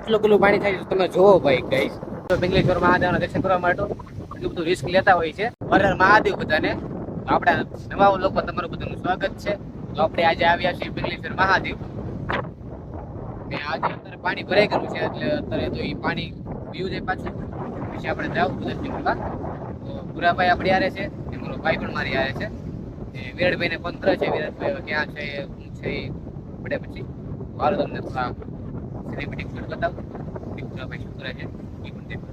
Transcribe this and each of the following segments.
કેટલું કેટલું પાણી થાય તમે જોવો ભાઈ ગઈ તો પિંગલેશ્વર મહાદેવના દર્શન કરવા માટે એટલું બધું રિસ્ક લેતા હોય છે. વરર મહાદેવ બધાને. આપણા નવા લોકો તમારું બધાનું સ્વાગત છે. તો આપણે આજે આવ્યા છીએ પિંગલેશ્વર મહાદેવ. આજે અત્યારે પાણી ભરાઈ ગયું છે, એટલે અત્યારે તો એ પાણી પીવું જાય પાછું. પછી આપણે જાવ દર્શન કરવા. તો ભૂરાભાઈ આપણે આરે છે મારો ભાઈ પણ મારી આરે છે. ને વિરાટભાઈને પંત્ર છે, વિરાટભાઈ ક્યાં છે, શું છે એ પડે પછી. હાલો તમને થોડા સિનેમેટિક શોટ બતાવું કે ભૂરાભાઈ શું કરે છે એ પણ દેખો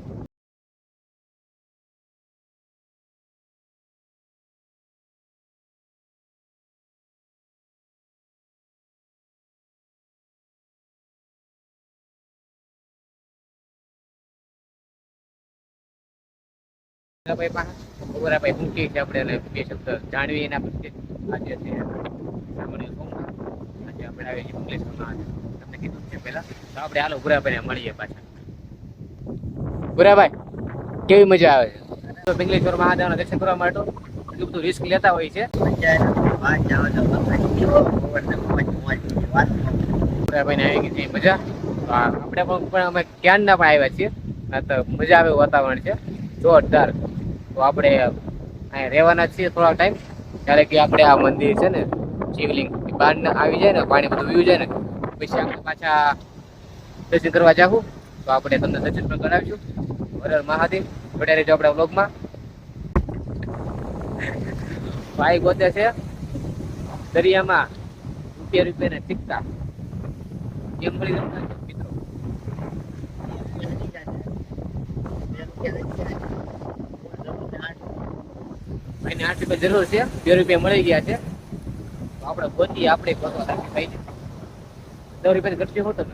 ભૂરાભાઈ પાસે ભૂરાભાઈ શું કહે છે આપણે એને બે શબ્દ જાણવી એના પ્રત્યે આજે છે સામાન્ય સોમવાર આજે આપણે આવીએ છીએ મંગલેશ્વરમાં તમને કેવી મજા આવે છે? તો પિંગલેશ્વર દર્શન કરવા માટે એટલું બધું રિસ્ક લેતા હોય છે. મજા. આપણે પણ પણ અમે ક્યારના પણ આવ્યા છીએ. તો મજા આવે વાતાવરણ છે. જોરદાર. તો આપણે અહીંયા રહેવાના છીએ થોડા ટાઈમ. ત્યારે કે આપણે આ મંદિર છે ને, શિવલિંગ બહાર આવી જાય ને પાણી બધું પીવું જાય ને પછી પાછા દર્શન કરવા જાઉં તો આપણે તમને દર્શન પણ કરાવીશું. હર મહાદેવ જોડ્યા રહેજો આપણા બ્લોગમાં ભાઈ ગોતે છે દરિયામાં રૂપિયા રૂપિયાને શીખતા કેમ મળી મિત્રો? ભાઈને આઠ રૂપિયા જરૂર છે. બે રૂપિયા મળી ગયા છે. આપણે ગોતી આપણે ભગવાન. રાખી દસ રૂપિયા ઘટશે હોતો ને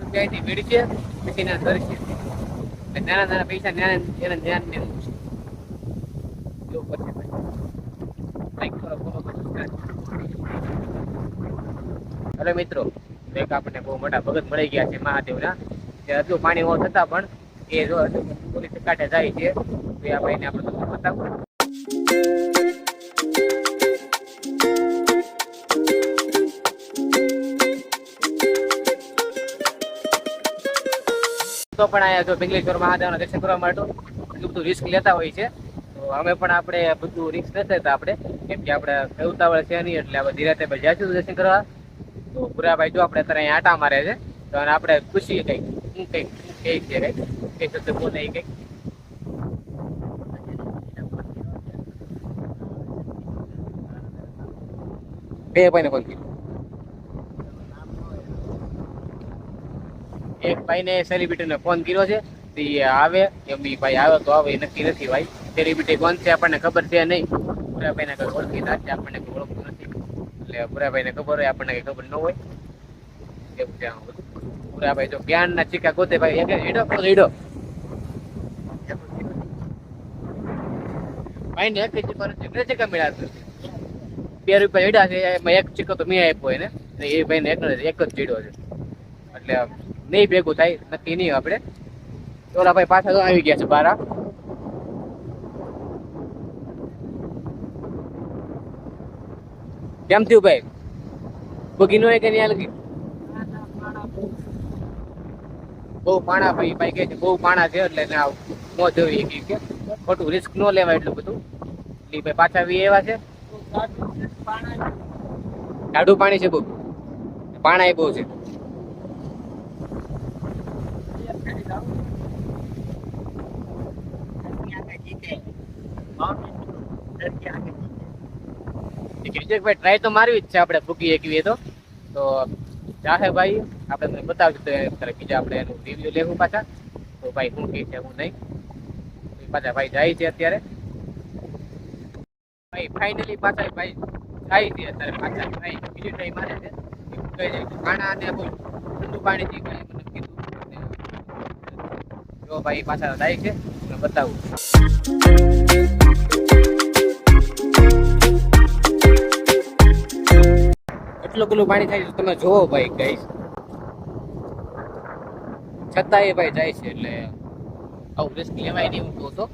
રૂપિયાની મેળી છે? પછી એના ઘર છે. નાના નાના પૈસા, નાના એના ધ્યાન ને એવું પડશે લાઈક કરો કરો મિત્રો, એક આપણને બહુ મોટા ભગત મળી ગયા છે મહાદેવના. જે હજુ પાણી હોવા છતાં પણ એ જો પોલીસ કાંઠે જાય છે, તો એ આ ભાઈને આપણે બતાવું. તો પણ આયા જો પિંગલેશ્વર મહાદેવના દર્શન કરવા માટે એટલું બધું રિસ્ક લેતા હોય છે. તો અમે પણ આપણે બધું રિસ્ક નથી લેતા આપણે. કેમ કે આપણે ઉતાવળ છે નહીં એટલે આપણે ધીરે ધીરે જઈશું દર્શન કરવા તો પુરાભાઈ જો આપણે અત્યારે અહીંયા આટા મારે છે. તો આપણે ખુશી કંઈક, હું કંઈક કંઈક છે કંઈક. કંઈક શબ્દ બોલે કંઈક. બે ભાઈને ફોન કર્યો. એક ભાઈને સેલિબ્રિટીને ફોન કર્યો છે. તો એ આવે, એમ ઈ ભાઈ આવે તો આવે, એ નક્કી નથી ભાઈ. સેલિબ્રિટી કોણ છે આપણને ખબર છે નહીં. ભૂરાભાઈને કઈ ઓળખીતા છે, આપણને કઈ ઓળખતું નથી. એટલે પુરાભાઈને ખબર હોય, આપણને કઈ ખબર ન હોય. એવું છે પુરાભાઈ તો જ્ઞાનના ચીકા ગોતે ભાઈ? એક હેડો હેડો ભાઈને એક જ ચીકો ચીકા મળ્યા છે. બે રૂપિયા હેડા છે, એમાં એક ચીકો તો મેં આપ્યો એને. એ ભાઈને એક એક જ ચીડો છે. એટલે નહીં ભેગું થાય, નક્કી નહીં આપણે. ઓલા ભાઈ પાછા તો આવી ગયા છે બારા. કેમ થયું ભાઈ? બગીનો કે નહીં બહુ પાણા ભાઈ ભાઈ છે બહુ પાણા છે એટલે ના મો જોઈ કે કે ખોટું રિસ્ક ન લેવાય એટલું બધું. ભાઈ પાછા વી એવા છે. ટાઢું પાણી છે બહુ. પાણા એ બહુ છે. ભાઈ ટ્રાય તો મારવી જ છે આપણે ફૂકી એકવી તો. તો ચાહે ભાઈ, આપણે તમને બતાવશું તો બીજા આપણે એનું રિવ્યુ લેવું પાછા. તો ભાઈ શું કહે છે, હું નહીં. પાછા ભાઈ જાય છે અત્યારે. ભાઈ ફાઇનલી પાછા ભાઈ જાય છે અત્યારે પાછા. ભાઈ, બીજું ટ્રાય મારે છે. કહી જાય ખાણા અને બહુ ઠંડુ પાણી થી ભાઈ મને કીધું. જો ભાઈ પાછા જાય છે તમને બતાવું. એટલું પેલું પાણી થાય છે, તમે જોવો ભાઈ ગઈ છતાં એ ભાઈ જાય છે એટલે આવું રિસ્ક લેવાય નહીં હું કહું તો.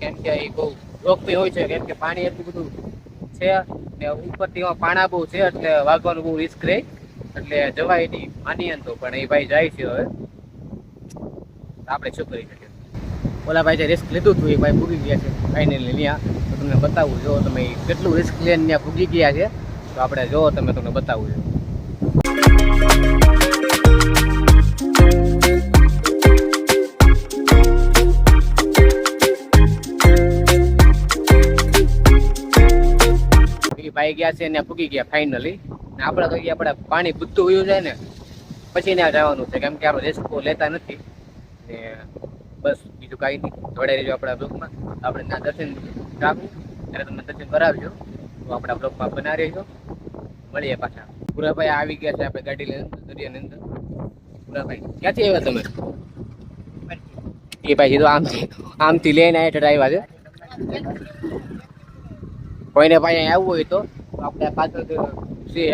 કેમ કે એ બહુ જોખમી હોય છે, કેમ કે પાણી એટલું બધું છે ને ઉપરથી પાણા બહુ છે, એટલે વાગવાનું બહુ રિસ્ક રહે. એટલે જવાય નહીં, માનીએ તો, પણ એ ભાઈ જાય છે હવે. આપણે શું કરી શકીએ? ઓલા ભાઈ જે રિસ્ક લીધું હતું એ ભાઈ ભૂગી ગયા છે ફાઇનલી ત્યાં તો તમને બતાવું, જો તમે કેટલું રિસ્ક લઈને ત્યાં ભૂગી ગયા છે. તો આપણે જો, તમે તમને બતાવું છું. ભાઈ ગયા છે ને ભૂગી ગયા ફાઇનલી ને આપણે તો આપણે પાણી બધું વયું જાય ને, પછી ત્યાં જવાનું છે. કેમ કે આપણે રિસ્ક લેતા નથી. ને બસ, બીજું કાંઈ નહીં. જોડાઈ રહેજો આપણા બ્લોગમાં. આપણે ત્યાં દર્શન રાખવું ત્યારે તમને દર્શન કરાવજો. તો આપણા બ્લોગમાં બનાવી રહેજો. મળીએ પાછા. પુરાભાઈ આવી ગયા છે આપણે ગાડી લઈને દરિયાની અંદર. પુરાભાઈ ક્યાંથી આવ્યા તમે? એ ભાઈ તો આમથી આમથી લઈને આવ્યા છે કોઈને ભાઈ આવવું હોય તો આપણે પાછળ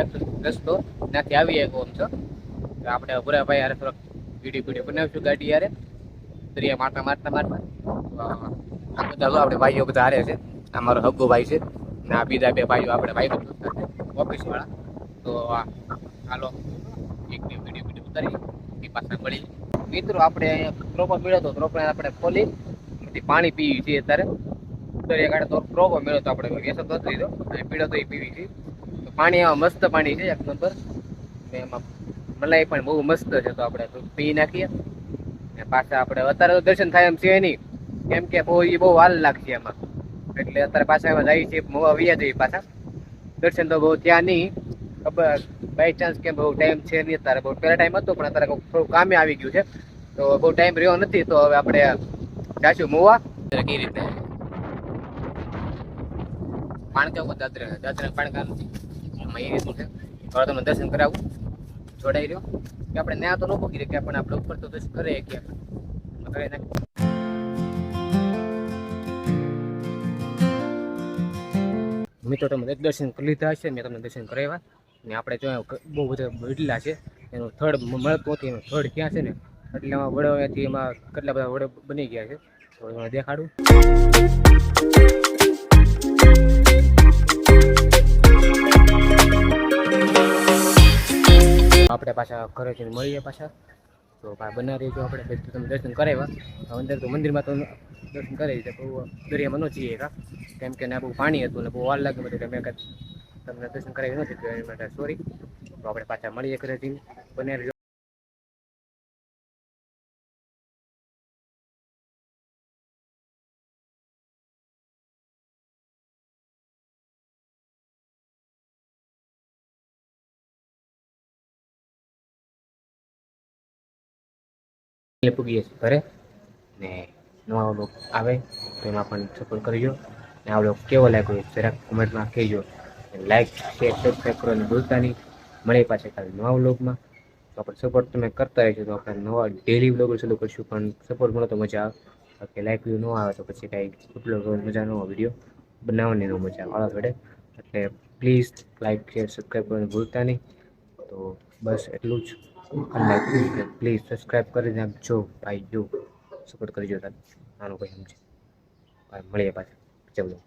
એક રસ્તો. ત્યાંથી આવીએ આમ છો. તો આપણે પુરાભાઈ યાર થોડોક વીડિયો વીડિયો બનાવીશું ગાડી યારે દરિયા મારતા મારતા મારતા. આ બધા આપણે ભાઈઓ બધા હારે છે. આ મારો હગ્ગો ભાઈ છે. ને આ બીજા બે ભાઈઓ આપણે ભાઈ ઓફિસ વાળા. તો હાલો, એક, બે વીડિયો વીડિયો ઉતારી એ પાછા મળી મિત્રો, આપણે અહીંયા ત્રોપો મળ્યો તો પ્રોપર આપણે ખોલી, પછી પાણી પીવી છીએ અત્યારે. દરિયાકાંઠે તો ત્રોપો મળ્યો હતો આપણે વ્યસન તો લીધો અને પીળો તો એ પીવી છે. તો પાણી એમાં મસ્ત પાણી છે, એક નંબર. ને એમાં મલાઈ પણ બહુ મસ્ત છે, તો આપણે પી નાખીએ. ને પાછા આપણે અત્યારે તો દર્શન થાય એમ છે નહીં. કેમ કે બહુ, એ બહુ વાર લાગશે એમાં એટલે અત્યારે પાછા એમાં જઈએ છીએ મોવા વ્યા જઈએ પાછા. દર્શન તો બહુ ત્યાં નહીં. ખબર બાય ચાન્સ કે બહુ ટાઈમ છે નહીં. અત્યારે બહુ પહેલા ટાઈમ હતો પણ અત્યારે થોડું કામે આવી ગયું છે. તો બહુ ટાઈમ રહ્યો નથી તો હવે આપણે જાશું મોવા. કઈ રીતે? પાણકા ઉપર દાદરા દાદરા પાણકા નથી. એ રીતનું છે. હવે તમને દર્શન કરાવું. જોડાઈ રહ્યો. કે આપણે ત્યાં તો ન પહોંચી કે પણ આપણે ઉપર તો દર્શન કરે કે કરે મિત્રો તમે દર્શન કરી લીધા હશે, મેં તમને દર્શન કરાવ્યા. ને આપણે જો બહુ બધા વડલા છે. એનું થડ મળતું એનું થડ ક્યાં છે ને? એટલે એમાં વડોથી એમાં કેટલા બધા વડો બની ગયા છે. તો એમાં દેખાડું. આપણે પાછા ઘરે જઈને મળીએ પાછા. તો બનારી બના રહીજો આપણે બધું તમે દર્શન કરાવ્યા. અંદર તો મંદિરમાં તો દર્શન કરાવી છે, બહુ દરિયામાં ન જઈએ કા કેમ કે ના બહુ પાણી હતું ને બહુ વાર લાગે બધું તમે તમને દર્શન કરાવી નથી માટે સોરી તો આપણે પાછા મળીએ ઘરે જઈને એટલે પૂગીએ ઘરે. ને નવા વ્લોગ આવે, તો એમાં પણ સપોર્ટ કરજો. ને આ વ્લોગ કેવો લાગ્યો જરાક કોમેન્ટમાં કહેજો. લાઈક શેર સબસ્ક્રાઈબ કરવાનું ભૂલતા નહીં. મળે પાછા કાલે નવા વ્લોગમાં. તો આપણે સપોર્ટ તમે કરતા રહેજો. તો આપણે નવા ડેલી વ્લોગ ચાલુ કરશું, પણ સપોર્ટ મળે તો મજા આવે. કે લાઈક વ્યૂ ન આવે તો પછી કાંઈ અપલોડ કરવાની મજા ન આવે વીડિયો બનાવવાની ન મજા આવે વડે એટલે પ્લીઝ લાઈક શેર સબસ્ક્રાઈબ કરવાનું ભૂલતા નહીં. તો બસ એટલું જ. અને પ્લીઝ સબસ્ક્રાઈબ કરી નાખજો ભાઈ, જો સપોર્ટ કરજો તમે નાનું કોઈ સમજે. ભાઈ મળીએ પાછા. ચલો